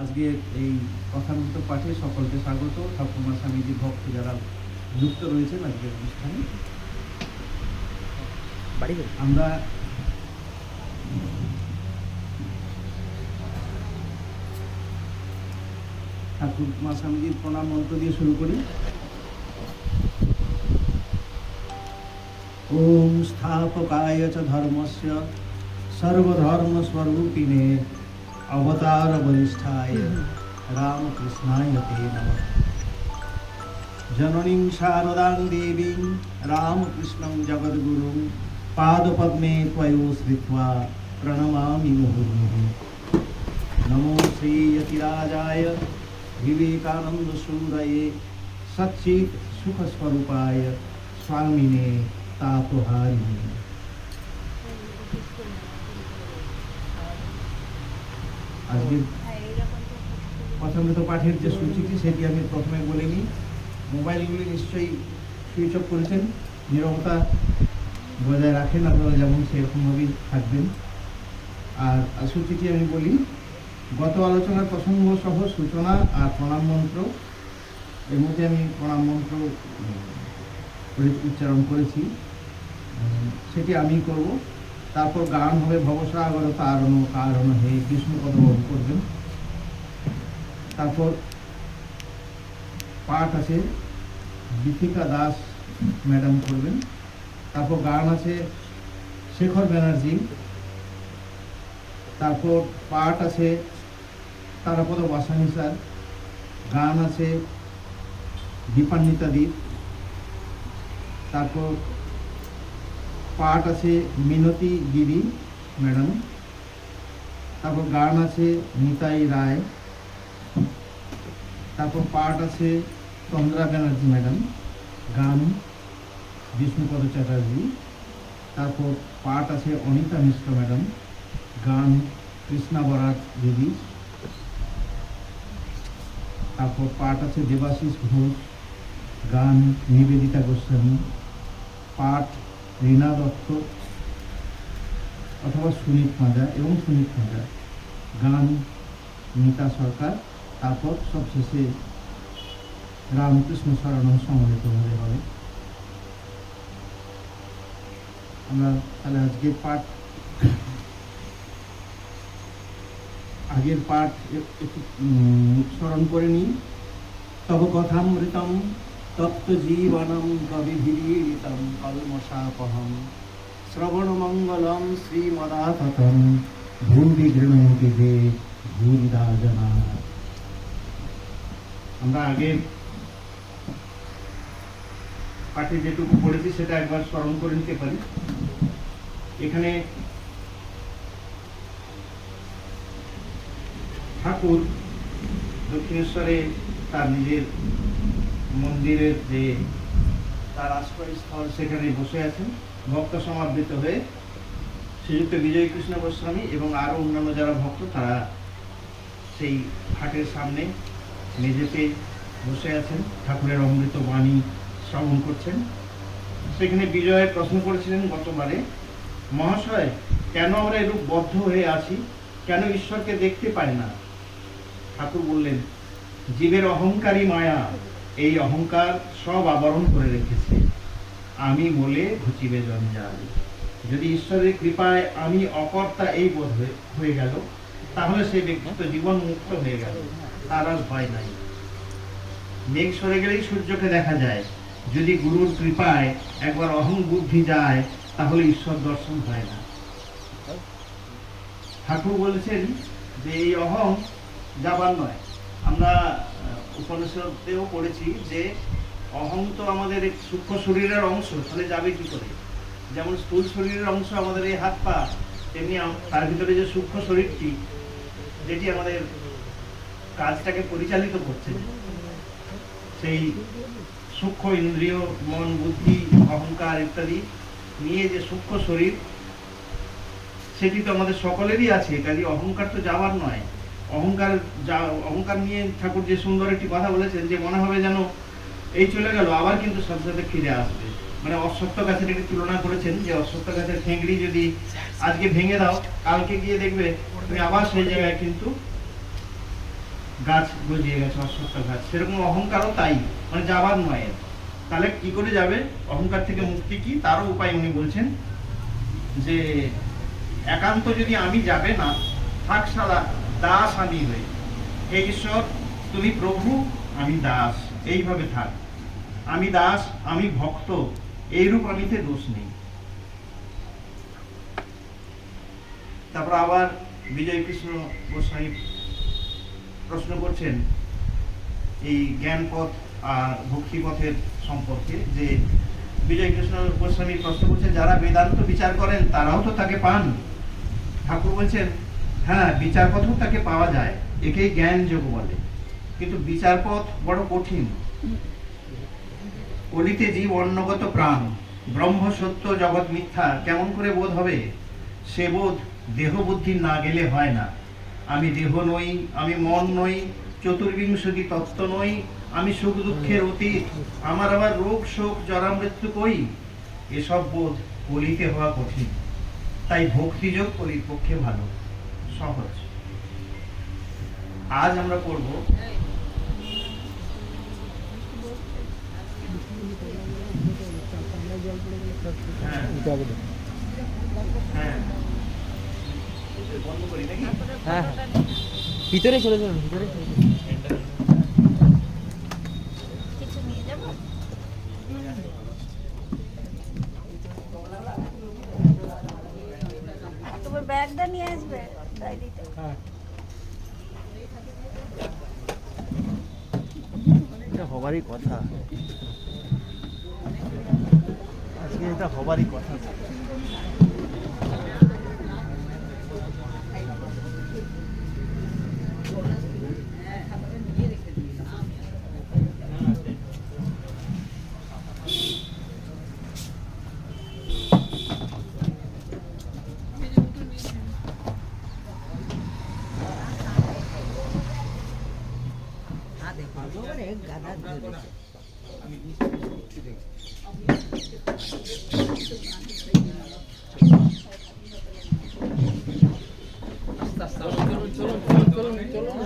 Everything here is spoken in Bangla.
আজকে এই কথামৃত পাঠে সকলকে স্বাগত। ঠাকুরমা স্বামীজির ভক্ত যারা যুক্ত রয়েছেন আজকের অনুষ্ঠানে। আমরা ঠাকুর মা স্বামীজির প্রণাম মন্ত্র দিয়ে শুরু করি। ওম স্থাপকায় চ ধর্মস্য সর্বধর্মস্বরূপিণে অবতার अवतार वरिष्ठाय राम कृष्णाय ते नमः। जननीं शारदां देवीं रामकृष्णं जगद्गुरुं पादपद्मे त्वयो श्रित्वा प्रणमामि मुहुर्मुहुः। नमो श्रीयतिराजाय विवेकानन्दशूरये सच्चित् सुखस्वरूपाय स्वामिने तापहारिणे। প্রথমে তো পাঠের যে সূচিটি, সেটি আমি প্রথমে বলে নিই। মোবাইলগুলি নিশ্চয়ই সুইচ অফ করেছেন, নিরবতা বজায় রাখেন, আপনারা যেমন সেরকমভাবেই থাকবেন। আর সূচিটি আমি বলি, গত আলোচনার প্রসঙ্গ সহ সূচনা আর প্রণাম মন্ত্র। এর মধ্যে আমি প্রণাম মন্ত্র উচ্চারণ করেছি। সেটি আমি করব। তারপর গান হবে ভবসাগর, তারণ কারণ হে বিষ্ণুপদ বাবু করবেন। তারপর পাঠ আছে দীপিকা দাস ম্যাডাম করবেন। তারপর গান আছে, শেখর ব্যানার্জি। তারপর পাঠ আছে, তারাপদ বাসানি স্যার। গান আছে, দীপান্বিতা দ্বীপ তারপর পাঠ আছে মিনতি গিরি, ম্যাডাম। তারপর গান আছে নিতাই রায়। তারপর পাঠ আছে চন্দ্রা ব্যানার্জি, ম্যাডাম। গান, বিষ্ণুপদ চ্যাটার্জি। তারপর পাঠ আছে অনিতা মিশ্র, ম্যাডাম। গান, কৃষ্ণা বরাক দিদি। তারপর পাঠ আছে দেবাশিস ঘোষ। গান, নিবেদিতা গোস্বামী। পাঠ রীনা দত্ত অথবা সুনীত পাঁজা এবং সুনীত পাঁজা গান মিতা সরকার, তারপর সবশেষে রামকৃষ্ণ শরণম সমবেত হয়ে হবে। আমরা তাহলে আজকের পাঠ, আগের পাঠ একটু স্মরণ করে নিই। তব কথামৃতম তপ্ত জীবনম কবিভিরীড়িতম কলমশাপহম শ্রবণমঙ্গলম শ্রীমদাততম ভূমি গৃহণতি যে ভূরিদা জনা আমরা আগের পাঠে যেটুকু পড়েছি, সেটা একবার স্মরণ করে নিতে পারি। এখানে ঠাকুর দক্ষিণেশ্বরে তার নিজের মন্দিরের যে তার আশ্রয়স্থল সেখানে বসে আছেন। ভক্ত সমাবৃত হয়ে শ্রীযুক্ত বিজয় কৃষ্ণ গোস্বামী এবং আরও অন্যান্য যারা ভক্ত, তারা সেই ঘাটের সামনে মেঝেতে বসে আছেন। ঠাকুরের অমৃত বাণী শ্রবণ করছেন। সেখানে বিজয় প্রশ্ন করেছিলেন গতবারে, মহাশয়, কেন আমরা এরূপ বদ্ধ হয়ে আছি? কেন ঈশ্বরকে দেখতে পাই না? ঠাকুর বললেন, জীবের অহংকারী মায়া এই অহংকার সব আবরণ করে রেখেছে। আমি বলে ঘুচিবে জঞ্জাল। যদি ঈশ্বরের কৃপায় আমি অকর্তা এই বোধ হয়ে- গেল, তাহলে সেই ব্যক্তি তো জীবন মুক্ত হয়ে গেল। তার আর ভয় নাই। মেঘ সরে গেলেই সূর্যকে দেখা যায়। যদি গুরুর কৃপায় একবার অহং বুদ্ধি যায়, তাহলে ঈশ্বর দর্শন হয় না। ঠাকুর বলেছেন যে এই অহং যাবার নয়। আমরা উপনিষদেও পড়েছি যে অহং তো আমাদের সূক্ষ্ম শরীরের অংশ, তাহলে যাবে কি করে? যেমন স্থূল শরীরের অংশ আমাদের এই হাত পা, তেমনি তার ভিতরে যে সূক্ষ্ম শরীরটি, যেটি আমাদের কাজটাকে পরিচালিত করছে। সেই সূক্ষ্ম ইন্দ্রিয়, মন, বুদ্ধি, অহংকার ইত্যাদি নিয়ে যে সূক্ষ্ম শরীর, সেটি তো আমাদের সকলেরই আছে। কাজে অহংকার তো যাওয়ার নয়। অহংকার যা, অহংকার নিয়ে ঠাকুর যে সুন্দর একটি কথা বলেছেন, যে মনে হবে যেন এই চলে গেল, আবার কিন্তু সাথে সাথে ফিরে আসবে। মানে অশ্বত্থ গাছের একটি তুলনা করেছেন, যে অশ্বত্থ গাছের ঠেংড়ি যদি আজকে ভেঙে দাও, কালকে গিয়ে দেখবে তুমি আবার সেই জায়গায় কিন্তু গাছ গজিয়ে গেছে, অশ্বত্থ গাছ। সেরকম অহংকারও তাই মানে যাবার নয়। তাহলে কি করে যাবে? অহংকার থেকে মুক্তি কি? তারও উপায় উনি বলছেন যে, একান্ত যদি আমি যাবে না থাক সালা দাস আমি হয়ে হে ঈশ্বর, তুমি প্রভু, আমি দাস। এইভাবে থাক। আমি দাস, আমি ভক্ত, এইরূপ আমিতে দোষ নেই। তারপর আবার বিজয় কৃষ্ণ গোস্বামী প্রশ্ন করছেন এই জ্ঞান পথ আর ভক্তি পথের সম্পর্কে যে বিজয় কৃষ্ণ গোস্বামী প্রশ্ন করছেন, যারা বেদান্ত বিচার করেন, তারাও তো তাকে পান। ঠাকুর বলছেন হ্যাঁ বিচার পথও তাকে পাওয়া যায়। একেই জ্ঞান যোগ বলে। কিন্তু বিচার পথ বড় কঠিন। কলিতে জীব অন্নগত প্রাণ। ব্রহ্ম সত্য জগৎ মিথ্যা, কেমন করে বোধ হবে? সে বোধ দেহ বুদ্ধি না গেলে হয় না। আমি দেহ নই, আমি মন নই, চতুর্বিংশতি তত্ত্ব নই, আমি সুখ দুঃখের অতীত, আমার আবার রোগ শোক জরা মৃত্যু কই? এসব বোধ কলিতে হওয়া কঠিন। তাই ভক্তিযোগ কলির পক্ষে ভালো। সহজ। আজ আমরা করব হ্যাঁ। হ্যাঁ। হ্যাঁ হ্যাঁ। ভিতরে চলে যাবেন ভিতরে চলে যাবেন। কিছু নিয়ে যাব নিয়ে আসবে ডায়েরিটা এটা হবারই কথা। আজকে এটা হবারই কথা। এক গাদা চলুন চলুন চলুন